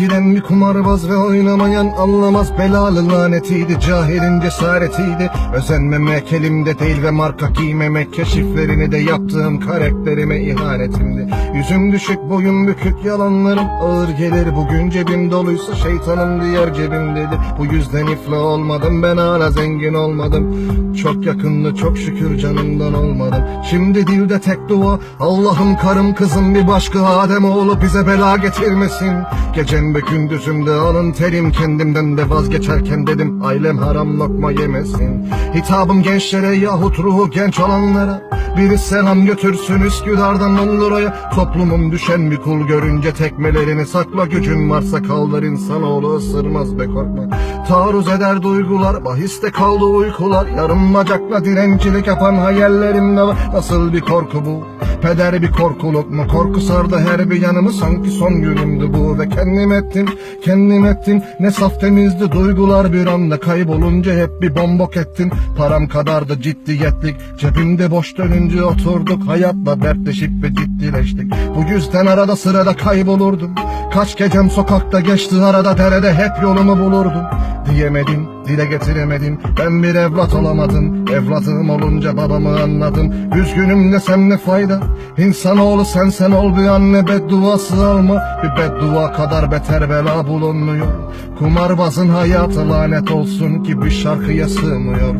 Giden bir kumarbaz ve oynamayan anlamaz. Belalı lanetiydi Cahilin cesaretiydi. Özenmemek elimde değil ve marka giymemek Keşiflerini de yaptığım karakterime ihanetimdi. Yüzüm düşük boyum bükük yalanlarım ağır gelir. Bugün cebim doluysa şeytanım diğer cebimdedir Bu yüzden iflah olmadım ben hala zengin olmadım. Çok yakındı çok şükür canımdan olmadım. Şimdi dilde tek dua Allah'ım karım kızım bir başka Adem oğlu bize bela getirmesin. Gecem ve gündüzümde alın terim kendimden de vazgeçerken dedim Ailem haram lokma yemesin. Hitabım gençlere yahut ruhu genç olanlara biri selam götürsün Üsküdar'dan Londra'ya. Toplumum düşen bir kul görünce tekmelerini sakla Gücün varsa kaldır insanoğlu ısırmaz be korkma. Taarruz eder duygular bahiste kaldı uykular Yarım bacakla direncilik yapan hayallerimde var. Nasıl bir korku bu Peder bir korkuluk mu? Korku sardı her bir yanımı. Sanki son günümdü bu ve kendim ettim Kendim ettim. Ne saf temizdi duygular bir anda. Kaybolunca hep bir bombok ettim. Param kadardı ciddiyetlik. Cebimde boş dönünce oturduk. Hayatla dertleşip ve ciddileştik. Bu yüzden arada sırada kaybolurdum Kaç gecem sokakta geçti arada derede hep yolumu bulurdum. Diyemedim dile getiremedim Ben bir evlat olamadım. Evlatım olunca babamı anladım. Üzgünüm desem ne fayda? İnsanoğlu sen sen ol bir anne bedduası alma Bir beddua kadar beter bela bulunmuyor. Kumarbazın hayatı lanet olsun ki bir şarkıya sığmıyor